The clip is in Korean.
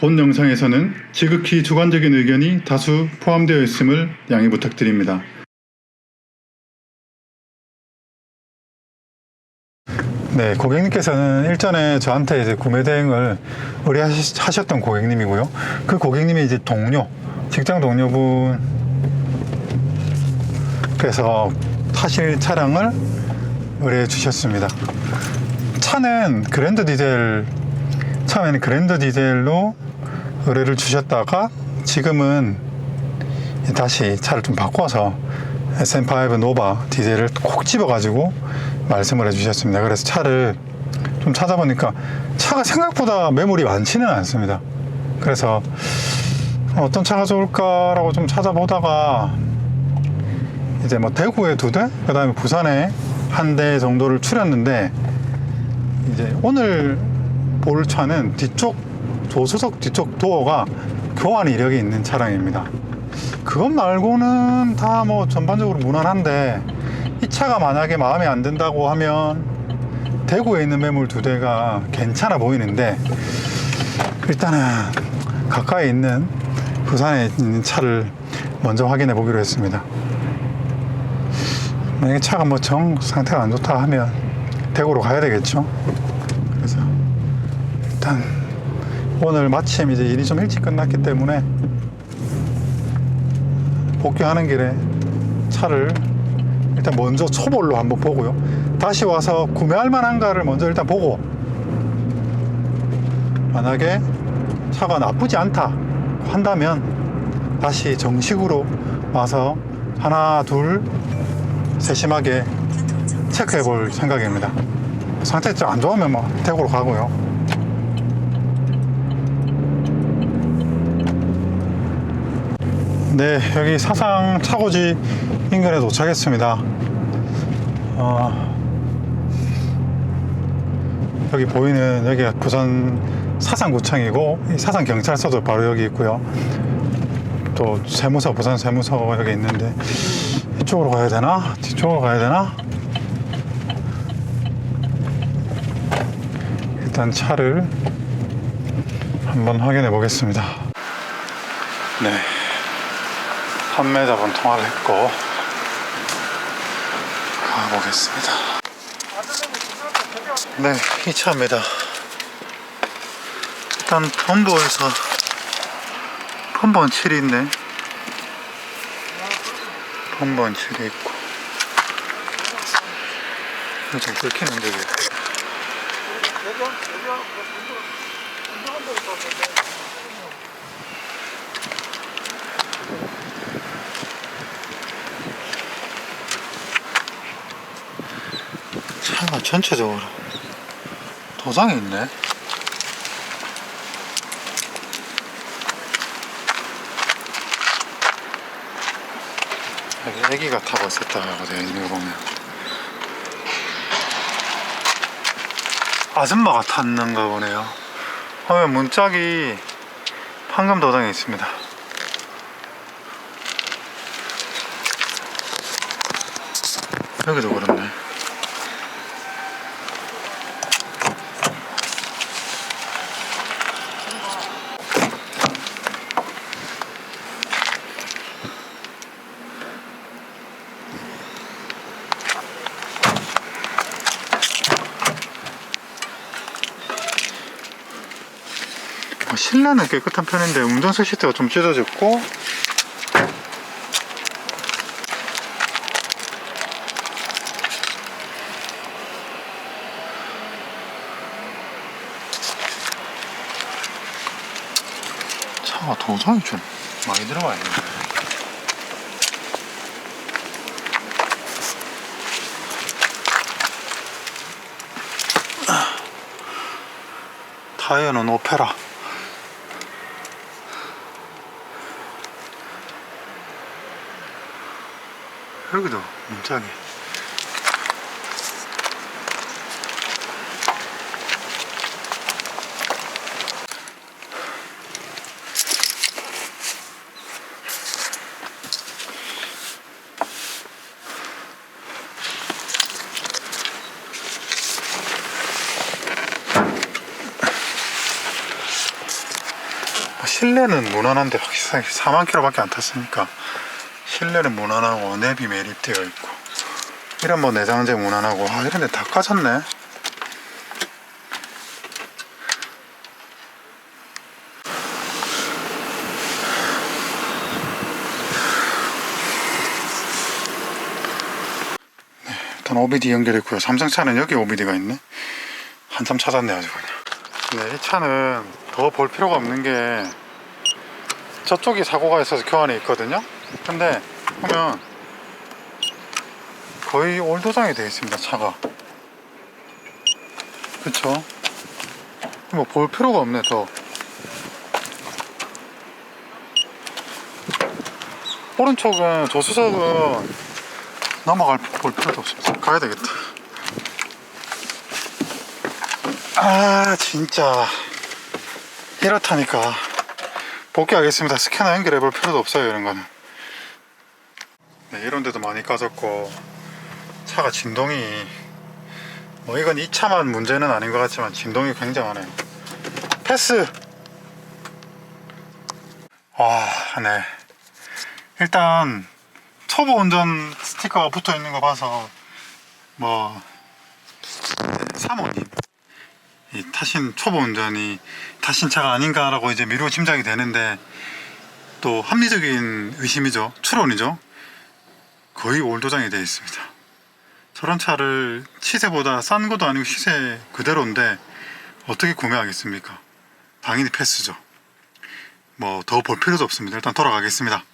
본 영상에서는 지극히 주관적인 의견이 다수 포함되어 있음을 양해 부탁드립니다. 네, 고객님께서는 일전에 저한테 이제 구매 대행을 의뢰하셨던 고객님이고요. 그 고객님이 이제 동료, 직장 동료분께서 타실 차량을 의뢰해 주셨습니다. 차는 그랜드 디젤, 처음에는 그랜드 디젤로 의뢰를 주셨다가 지금은 다시 차를 좀 바꿔서 SM5 노바 디젤을 콕 집어가지고 말씀을 해주셨습니다. 그래서 차를 좀 찾아보니까 차가 생각보다 매물이 많지는 않습니다. 그래서 어떤 차가 좋을까라고 좀 찾아보다가 이제 뭐 대구에 두 대, 그 다음에 부산에 한 대 정도를 추렸는데 이제 오늘 볼 차는 뒤쪽 조수석 뒤쪽 도어가 교환 이력이 있는 차량입니다. 그것 말고는 다 뭐 전반적으로 무난한데 이 차가 만약에 마음에 안 든다고 하면 대구에 있는 매물 두 대가 괜찮아 보이는데 일단은 가까이 있는 부산에 있는 차를 먼저 확인해 보기로 했습니다. 만약에 차가 뭐 정 상태가 안 좋다 하면 대구로 가야 되겠죠. 일단 오늘 마침 이제 일이 좀 일찍 끝났기 때문에 복귀하는 길에 차를 일단 먼저 초볼로 한번 보고요. 다시 와서 구매할 만한가를 먼저 일단 보고 만약에 차가 나쁘지 않다 한다면 다시 정식으로 와서 하나 둘 세심하게 체크해 볼 생각입니다. 상태 좀안 좋으면 뭐 대구로 가고요. 네, 여기 사상 차고지 인근에 도착했습니다. 어, 여기 보이는 여기가 부산 사상구청이고 이 사상경찰서도 바로 여기 있고요. 또 세무서 부산 세무서가 여기 있는데 이쪽으로 가야 되나? 뒤쪽으로 가야 되나? 일단 차를 한번 확인해 보겠습니다. 네. 판매자분 통화를 했고 가보겠습니다. 네, 이 차입니다. 일단 본부에서 본번 7이 있네. 본번 7이 있고 좀 긁히는데 왜? 차가 전체적으로 도장이 있네. 여기 애기가 타고 있었다고 되어 있는 거 보면 아줌마가 탔는가 보네요. 화면 문짝이 판금 도장이 있습니다. 여기도 그렇네. 어, 실내는 깨끗한 편인데 운전석 시트가 좀 찢어졌고. 차가 도장이 좀 많이 들어가 있는데 타이어는 오페라 여기도 문장이. 실내는 무난한데 확실히 4만 킬로밖에 안 탔으니까. 실내는 무난하고 내비 매립되어 있고. 이런 뭐 내장재 무난하고 아 이런 데 다 까졌네. 네, 일단 OBD 연결했고요. 삼성차는 여기 OBD가 있네. 한참 찾았네 아주 그냥. 네, 이 차는 더 볼 필요가 없는 게 저쪽이 사고가 있어서 교환이 있거든요 근데 보면 거의 올도장이 되어 있습니다 차가. 그쵸? 뭐 볼 필요가 없네 더. 오른쪽은 조수석은 넘어갈 볼 필요도 없습니다 가야 되겠다. 아 진짜. 이렇다니까. 복귀하겠습니다. 스캐너 연결해 볼 필요도 없어요 이런 거는 네, 이런 데도 많이 까졌고 차가 진동이 뭐 이건 이 차만 문제는 아닌 것 같지만 진동이 굉장하네요. 패스! 와네. 일단 초보 운전 스티커가 붙어 있는 거 봐서 뭐 사모님 이 타신 초보 운전이 타신 차가 아닌가라고 이제 미루어 짐작이 되는데 또 합리적인 의심이죠. 추론이죠 거의 올도장이 되어 있습니다. 저런 차를 시세보다 싼 것도 아니고 시세 그대로인데 어떻게 구매하겠습니까? 당연히 패스죠. 뭐 더 볼 필요도 없습니다. 일단 돌아가겠습니다